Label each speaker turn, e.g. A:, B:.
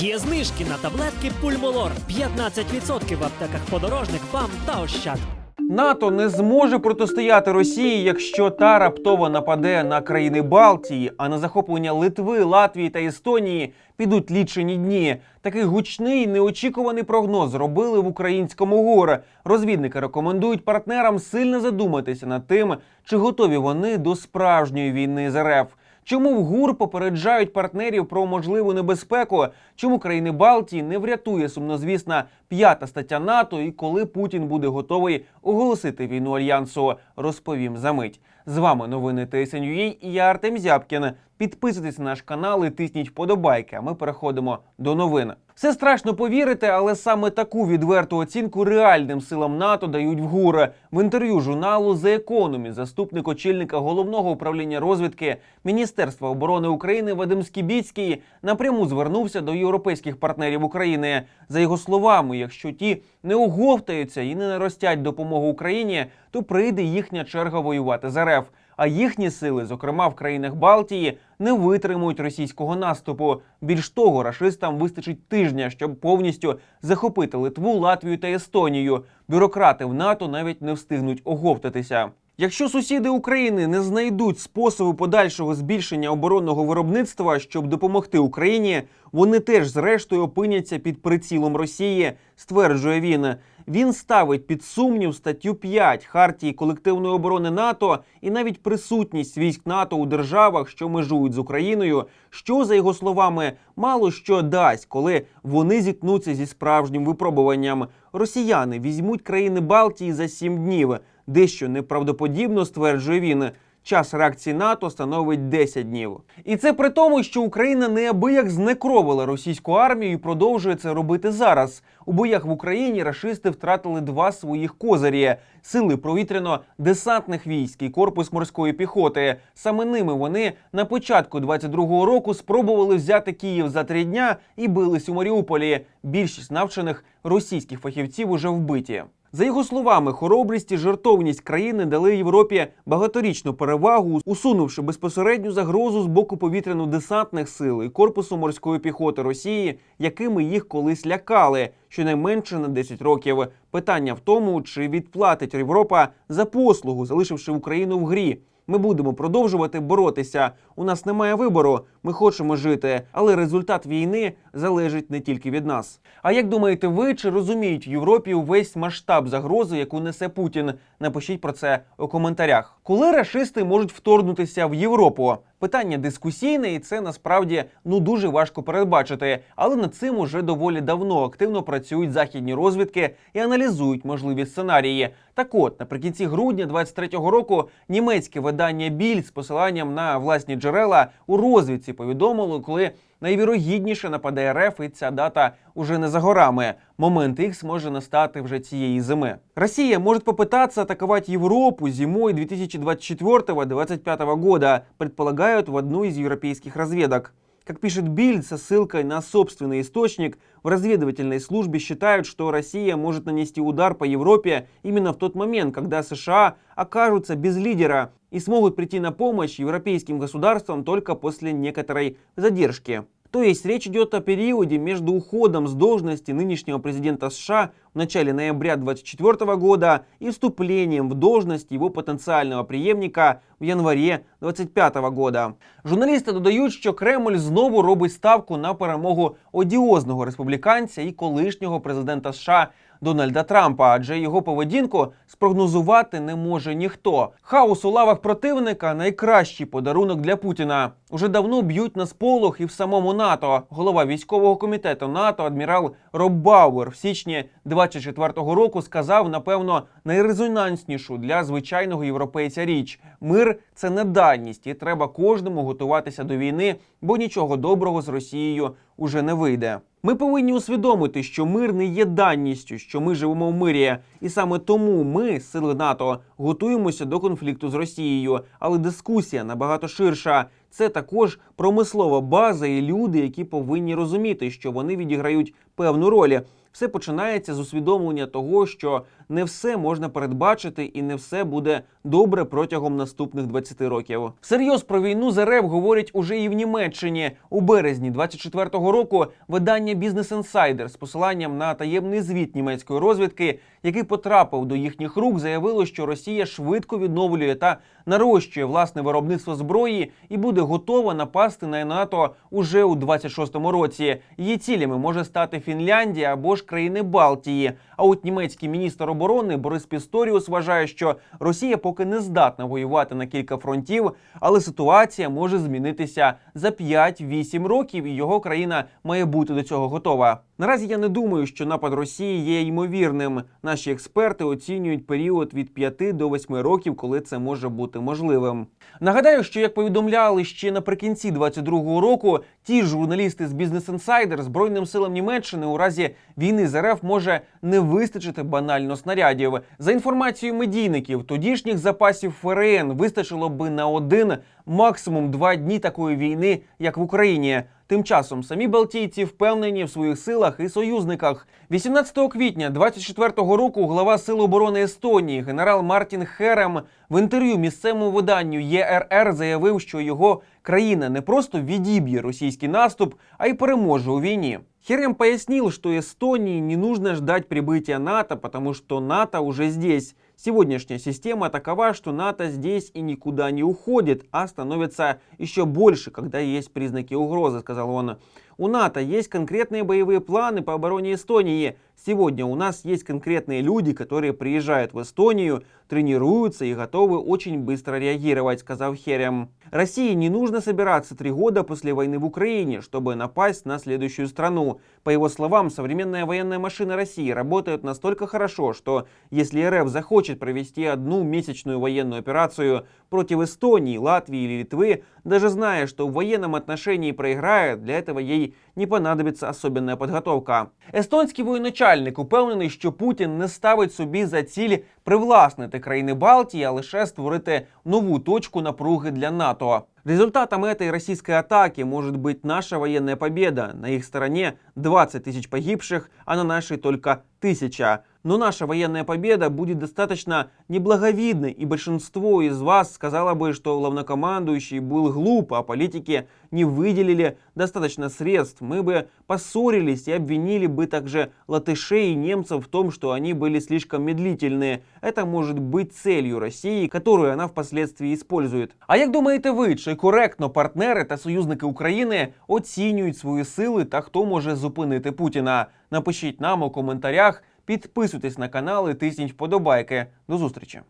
A: Є знижки на таблетки Пульмолор 15% в аптеках подорожник, ПАМ та Ощад.
B: НАТО не зможе протистояти Росії, якщо та раптово нападе на країни Балтії, а на захоплення Литви, Латвії та Естонії підуть лічені дні. Такий гучний неочікуваний прогноз зробили в українському ГУР. Розвідники рекомендують партнерам сильно задуматися над тим, чи готові вони до справжньої війни з РФ. Чому в ГУР попереджають партнерів про можливу небезпеку? Чому країни Балтії не врятує сумнозвісна п'ята стаття НАТО? І коли Путін буде готовий оголосити війну альянсу? Розповім за мить. З вами новини ТСНЮА і я Артем Зябкін. Підписуйтесь на наш канал і тисніть вподобайки. А ми переходимо до новин. Все страшно повірити, але саме таку відверту оцінку реальним силам НАТО дають в ГУР. В інтерв'ю журналу The Economy заступник очільника головного управління розвідки Міністерства оборони України Вадим Скібіцький напряму звернувся до європейських партнерів України. За його словами, якщо ті не оговтаються і не наростять допомогу Україні, то прийде їхня черга воювати з РФ. А їхні сили, зокрема в країнах Балтії, не витримують російського наступу. Більш того, рашистам вистачить тижня, щоб повністю захопити Литву, Латвію та Естонію. Бюрократи в НАТО навіть не встигнуть оговтатися. Якщо сусіди України не знайдуть способи подальшого збільшення оборонного виробництва, щоб допомогти Україні, вони теж зрештою опиняться під прицілом Росії, стверджує він. Він ставить під сумнів статтю 5 Хартії колективної оборони НАТО і навіть присутність військ НАТО у державах, що межують з Україною, що за його словами мало що дасть, коли вони зіткнуться зі справжнім випробуванням. Росіяни візьмуть країни Балтії за сім днів. Дещо неправдоподібно стверджує він. Час реакції НАТО становить 10 днів. І це при тому, що Україна неабияк знекровила російську армію і продовжує це робити зараз. У боях в Україні рашисти втратили два своїх козирі: сили провітряно-десантних військ і корпус морської піхоти. Саме ними вони на початку 22-го року спробували взяти Київ за три дня і бились у Маріуполі. Більшість навчених російських фахівців уже вбиті. За його словами, хоробрість і жертовність країни дали Європі багаторічну перевагу, усунувши безпосередню загрозу з боку повітряно-десантних сил і корпусу морської піхоти Росії, якими їх колись лякали, щонайменше на 10 років. Питання в тому, чи відплатить Європа за послугу, залишивши Україну в грі. Ми будемо продовжувати боротися. У нас немає вибору. Ми хочемо жити, але результат війни залежить не тільки від нас. А як думаєте, ви чи розуміють Європі увесь масштаб загрози, яку несе Путін? Напишіть про це у коментарях. Коли рашисти можуть вторгнутися в Європу? Питання дискусійне, і це насправді ну дуже важко передбачити. Але над цим уже доволі давно активно працюють західні розвідки і аналізують можливі сценарії. Так от, наприкінці грудня 23-го року німецьке видання Біль з посиланням на власні джерела у розвідці повідомило, коли найвірогідніше нападе РФ, і ця дата уже не за горами. Момент Х може настати вже цієї зими. Росія може попытаться атаковать Европу зимой 2024-2025 года, предполагают в одну из европейских разведок. Как пишет Бильд со ссылкой на собственный источник, в разведывательной службе считают, что Россия может нанести удар по Европе именно в тот момент, когда США окажутся без лидера и смогут прийти на помощь европейским государствам только после некоторой задержки. То есть речь идет о периоде между уходом с должности нынешнего президента США в начале ноября 2024 года и вступлением в должность его потенциального преемника в январе 2025 года. Журналісти додають, що Кремль знову робить ставку на перемогу одіозного республіканця і колишнього президента США Дональда Трампа, адже його поведінку спрогнозувати не може ніхто. Хаос у лавах противника найкращий подарунок для Путіна. Уже давно б'ють на сполох і в самому НАТО. Голова військового комітету НАТО, адмірал Роб Бауер, в січні 24-го року сказав, напевно, найрезонанснішу для звичайного європейця річ: мир це не даність, і треба кожному готуватися до війни, бо нічого доброго з Росією уже не вийде. Ми повинні усвідомити, що мир не є данністю, що ми живемо в мирі, і саме тому ми, сили НАТО, готуємося до конфлікту з Росією. Але дискусія набагато ширша. Це також промислова база і люди, які повинні розуміти, що вони відіграють певну роль. Все починається з усвідомлення того, що не все можна передбачити і не все буде добре протягом наступних 20 років. Всерйоз про війну з РФ говорять уже і в Німеччині. У березні 24-го року видання Business Insider з посиланням на таємний звіт німецької розвідки, який потрапив до їхніх рук, заявило, що Росія швидко відновлює та нарощує власне виробництво зброї і буде готова напасти на НАТО уже у 26-му році. Її цілями може стати Фінляндія або ж країни Балтії. А от німецький міністр оборони Борис Пісторіус вважає, що Росія поки не здатна воювати на кілька фронтів, але ситуація може змінитися за 5-8 років, і його країна має бути до цього готова. Наразі я не думаю, що напад Росії є ймовірним. Наші експерти оцінюють період від 5 до 8 років, коли це може бути можливим. Нагадаю, що як повідомляли ще наприкінці 22-го року, ті ж журналісти з Business Insider збройним силам Німеччини у разі війни з РФ може не вистачити банально снарядів. За інформацією медійників, тодішніх запасів ФРН вистачило би на один, максимум два дні такої війни, як в Україні. Тим часом самі балтійці впевнені в своїх силах і союзниках. 18 квітня 24-го року глава Сил оборони Естонії генерал Мартін Херем в інтерв'ю місцевому виданню ЄРР заявив, що його країна не просто відіб'є російський наступ, а й переможе у війні. Херем пояснил, что Эстонии не нужно ждать прибытия НАТО, потому что НАТО уже здесь. Сегодняшняя система такова, что НАТО здесь и никуда не уходит, а становится еще больше, когда есть признаки угрозы, сказал он. У НАТО есть конкретные боевые планы по обороне Эстонии. Сегодня у нас есть конкретные люди, которые приезжают в Эстонию, тренируются и готовы очень быстро реагировать, сказал Херем. России не нужно собираться три года после войны в Украине, чтобы напасть на следующую страну. По его словам, современная военная машина России работает настолько хорошо, что если РФ захочет провести одну месячную военную операцию против Эстонии, Латвии или Литвы, даже зная, что в военном отношении проиграет, для этого ей не понадобится особенная подготовка. Естонський воєначальник упевнений, що Путін не ставить собі за ціль привласнити країни Балтії, а лише створити нову точку напруги для НАТО. Результатом этой российской атаки может быть наша военная победа. На их стороне 20 тысяч погибших, а на нашей только тысяча. Но наша военная победа будет достаточно неблаговидной, и большинство из вас сказало бы, что главнокомандующий был глуп, а политики не выделили достаточно средств. Мы бы поссорились и обвинили бы также латышей и немцев в том, что они были слишком медлительные. Это может быть целью России, которую она впоследствии использует. А як думаєте ви, чи коректно партнери та союзники України оцінюють свої сили та хто може зупинити Путіна? Напишіть нам у коментарях. Підписуйтесь на канал і тисніть вподобайки. До зустрічі!